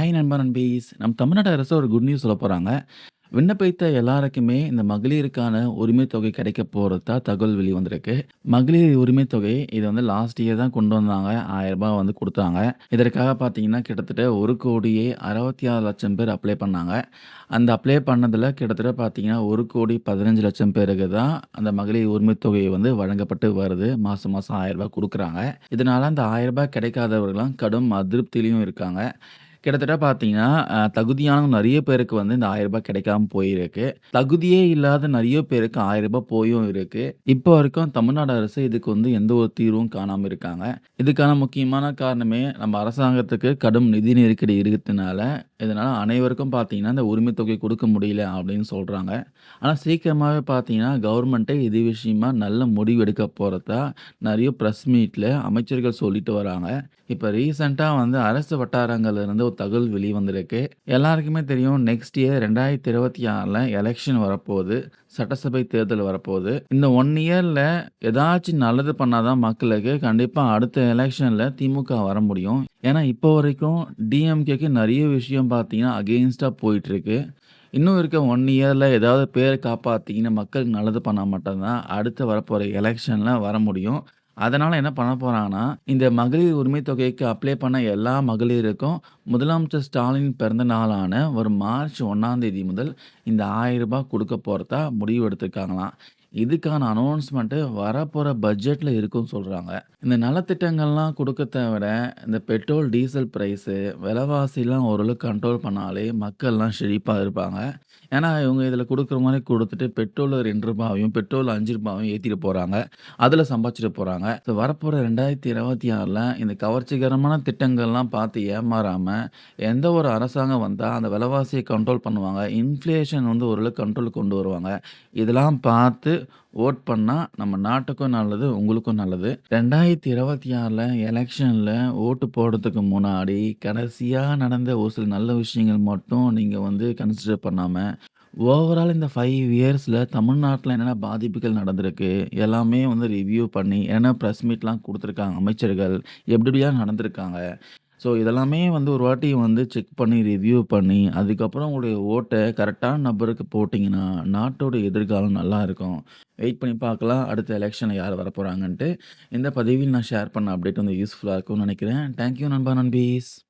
Hi நண்பா நண்பீஸ்! நம்ம தமிழ்நாடு அரசு ஒரு குட் நியூஸ் சொல்ல போகிறாங்க விண்ணப்பித்த எல்லாருக்குமே இந்த மகளிருக்கான உரிமை தொகை கிடைக்கப் போகிறதா தகவல் வெளி வந்திருக்கு மகளிர் உரிமை தொகை இது வந்து லாஸ்ட் இயர் தான் கொண்டு வந்தாங்க. ஆயிரம் ரூபாய் வந்து கொடுத்தாங்க இதற்காக பார்த்தீங்கன்னா, கிட்டத்தட்ட 1,66,00,000 பேர் அப்ளை பண்ணாங்க. அந்த அப்ளை பண்ணதில் கிட்டத்தட்ட பார்த்தீங்கன்னா, 1,15,00,000 பேருக்கு தான் அந்த மகளிர் உரிமை தொகை வந்து வழங்கப்பட்டு வருது. மாதம் மாதம் ரூ. 1000 குடுக்குறாங்க. இதனால அந்த ரூ. 1000 கிடைக்காதவர்கள்லாம் கடும் அதிருப்தியிலையும் இருக்காங்க. கிட்டத்தட்ட பார்த்தீங்கன்னா, அ தகுதியானவங்க நெறைய பேருக்கு வந்து இந்த ரூ. 1000 கிடைக்காம போயிருக்கு. தகுதியே இல்லாத நெறைய பேருக்கு ரூ. 1000 போயும் இருக்கு. இப்போ வரைக்கும் தமிழ்நாடு அரசு இதுக்கு வந்து எந்த ஒரு தீர்வும் காணாம இருக்காங்க. இதுக்கான முக்கியமான காரணமே நம்ம அரசாங்கத்துக்கு கடும் நிதி நெருக்கடி இருக்கிறதுனால, இதனால அனைவருக்கும் பார்த்தீங்கன்னா, இந்த உரிமை தொகை கொடுக்க முடியல அப்படின்னு சொல்கிறாங்க ஆனால் சீக்கிரமாகவே பார்த்தீங்கன்னா, கவர்மெண்ட்டே இது விஷயமா நல்ல முடிவு எடுக்க போகிறதா நிறைய ப்ரெஸ் மீட்டில் அமைச்சர்கள் சொல்லிட்டு வராங்க. இப்போ ரீசெண்டாக வந்து அரசு வட்டாரங்கள்ல இருந்து ஒரு தகவல் வெளிவந்திருக்கு. எல்லாருக்குமே தெரியும் நெக்ஸ்ட் இயர் ரெண்டாயிரத்தி இருபத்தி ஆறில் எலெக்ஷன் வரப்போது. சட்டசபை தேர்தல் வரப்போகுது இந்த ஒன் இயரில் ஏதாச்சும் நல்லது பண்ணாதான் மக்களுக்கு கண்டிப்பாக அடுத்த எலெக்ஷனில் திமுக வர முடியும். ஏன்னா இப்போ வரைக்கும் டிஎம்கேக்கு நிறைய விஷயம் பார்த்தீங்கன்னா, அகெயின்ஸ்டாக போயிட்டுருக்கு. இன்னும் இருக்க ஒன் இயரில் ஏதாவது பேர் காப்பாற்றிங்கன்னா மக்களுக்கு நல்லது பண்ணால் மட்டும்தான் அடுத்து வரப்போகிற எலெக்ஷனில் வர முடியும். அதனால என்ன பண்ண போறாங்கன்னா, இந்த மகளிர் உரிமை தொகைக்கு அப்ளை பண்ண எல்லா மகளிருக்கும் முதலமைச்சர் ஸ்டாலின் பிறந்த நாளான வரும் மார்ச் 1ஆம் தேதி முதல் இந்த ரூ. 1000 கொடுக்க போறதா முடிவு எடுத்திருக்காங்களாம். இதுக்கான அனௌன்ஸ்மெண்ட்டு வரப்போகிற பட்ஜெட்டில் இருக்கும்னு சொல்கிறாங்க இந்த நலத்திட்டங்கள்லாம் கொடுக்கறத விட, இந்த பெட்ரோல், டீசல் ப்ரைஸு விலைவாசிலாம் ஓரளவுக்கு கண்ட்ரோல் பண்ணாலே மக்கள்லாம் செழிப்பாக இருப்பாங்க. ஏன்னா இவங்க இதில் கொடுக்குற மாதிரி கொடுத்துட்டு பெட்ரோல் ரெண்டு ரூபாயும் பெட்ரோல் அஞ்சு ரூபாயும் ஏற்றிட்டு போகிறாங்க அதில் சம்பாதிச்சிட்டு போகிறாங்க ஸோ வரப்போற 2026ல இந்த கவர்ச்சிகரமான திட்டங்கள்லாம் பார்த்து ஏமாறாமல் எந்த ஒரு அரசாங்கம் வந்தால் அந்த விலைவாசியை கண்ட்ரோல் பண்ணுவாங்க. இன்ஃப்ளேஷன் வந்து ஓரளவுக்கு கண்ட்ரோலுக்கு கொண்டு வருவாங்க. இதெல்லாம் பார்த்து வோட் பண்ணால் நம்ம நாட்டுக்கும் நல்லது, உங்களுக்கும் நல்லது. ரெண்டாயிரத்தி இருபத்தி ஆறில் எலெக்ஷனில் ஓட்டு போடுறதுக்கு முன்னாடி கடைசியாக நடந்த ஒரு சில நல்ல விஷயங்கள் மட்டும் நீங்கள் வந்து கன்சிடர் பண்ணாமல் ஓவரால் இந்த ஃபைவ் இயர்ஸில் தமிழ்நாட்டில் என்னென்ன பாதிப்புகள் நடந்திருக்கு, எல்லாமே வந்து ரிவ்யூ பண்ணி ஏன்னா ப்ரெஸ் மீட்லாம் கொடுத்துருக்காங்க அமைச்சர்கள். எப்டி எப்படிலாம் நடந்திருக்காங்க. ஸோ இதெல்லாமே வந்து ஒரு வாட்டி வந்து செக் பண்ணி, ரிவ்யூ பண்ணி, அதுக்கப்புறம் உங்களுடைய ஓட்ட கரெக்ட்டான நபருக்கு போட்டீங்கன்னா, நாட்டோட எதிர்காலம் நல்லாயிருக்கும் வெயிட் பண்ணி பார்க்கலாம். அடுத்த எலெக்ஷனில் யார் வரப்போறாங்கன்ட்டு. இந்த பதிவில் நான் ஷேர் பண்ண அப்டேட் வந்து யூஸ்ஃபுல்லா இருக்கும்னு நெனைக்கிறேன். தேங்க் யூ நண்பா, நண்பீஸ்.